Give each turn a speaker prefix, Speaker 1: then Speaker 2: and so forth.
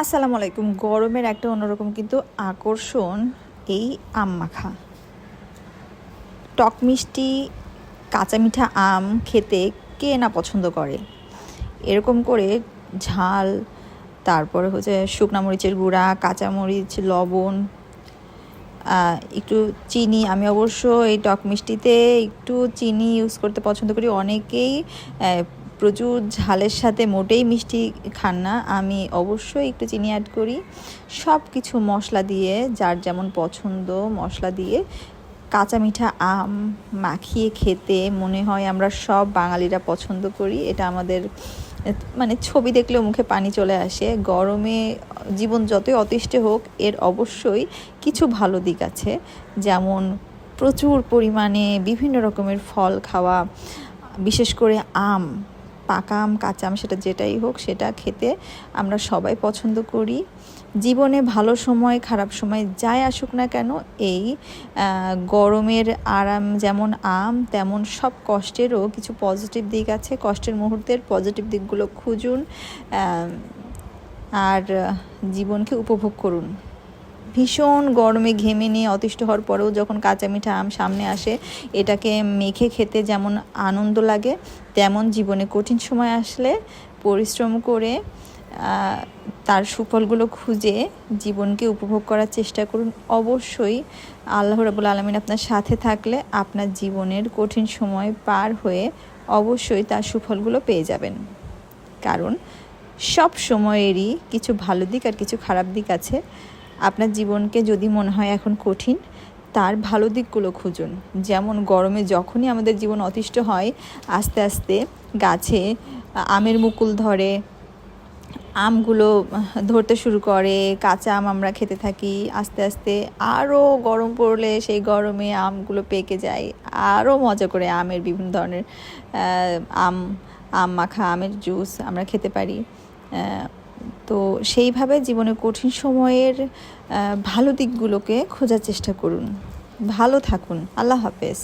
Speaker 1: আসসালামু আলাইকুম। গরমের একটা অন্যরকম কিন্তু আকর্ষণ এই আম মাখা। টক মিষ্টি, কাঁচা মিঠা আম খেতে কে না পছন্দ করে? এরকম করে ঝাল, তারপরে হচ্ছে শুকনা মরিচের গুঁড়া কাঁচামরিচ লবণ একটু চিনি। আমি অবশ্য এই টক মিষ্টিতে একটু চিনি ইউজ করতে পছন্দ করি। অনেকেই প্রচুর ঝালের সাথে মোটেই মিষ্টি খান না। আমি অবশ্যই একটু চিনি অ্যাড করি। সব কিছু মশলা দিয়ে, যার যেমন পছন্দ, মশলা দিয়ে কাঁচা মিঠা আম মাখিয়ে খেতে মনে হয় আমরা সব বাঙালিরা পছন্দ করি। এটা আমাদের মানে ছবি দেখলেও মুখে পানি চলে আসে। গরমে জীবন যতই অতিষ্ঠ হোক, এর অবশ্যই কিছু ভালো দিক আছে। যেমন প্রচুর পরিমাণে বিভিন্ন রকমের ফল খাওয়া, বিশেষ করে আম পাকা আম কাঁচা আম সেটা যেটাই হোক, সেটা খেতে আমরা সবাই পছন্দ করি। জীবনে ভালো সময়, খারাপ সময় যাই আসুক না কেন, এই গরমের আরাম যেমন আম, তেমন সব কষ্টেরও কিছু পজিটিভ দিক আছে। কষ্টের মুহূর্তের পজিটিভ দিকগুলো খুঁজুন আর জীবনকে উপভোগ করুন। ভীষণ গরমে ঘেমে নিয়ে অতিষ্ঠ হওয়ার পরেও যখন কাঁচা মিঠা আম সামনে আসে, এটাকে মেখে খেতে যেমন আনন্দ লাগে, তেমন জীবনে কঠিন সময় আসলে পরিশ্রম করে তার সুফলগুলো খুঁজে জীবনকে উপভোগ করার চেষ্টা করুন। অবশ্যই আল্লাহ রাবুল আলমিন আপনার সাথে থাকলে আপনার জীবনের কঠিন সময় পার হয়ে অবশ্যই তার সুফলগুলো পেয়ে যাবেন। কারণ সব সময়েরই কিছু ভালো দিক আর কিছু খারাপ দিক আছে। আপনার জীবনকে যদি মনে হয় এখন কঠিন, তার ভালো দিকগুলো খুঁজুন। যেমন গরমে যখনই আমাদের জীবন অতিষ্ঠ হয়, আস্তে আস্তে গাছে আমের মুকুল ধরে, আমগুলো ধরতে শুরু করে, কাঁচা আম আমরা খেতে থাকি, আস্তে আস্তে আরও গরম পড়লে সেই গরমে আমগুলো পেকে যায়। আরও মজা করে আমের বিভিন্ন ধরনের আম আম মাখা, আমের জুস আমরা খেতে পারি। তো সেইভাবে জীবনের কঠিন সময়ের ভালো দিকগুলোকে খোঁজার চেষ্টা করুন। ভালো থাকুন। আল্লাহ হাফেজ।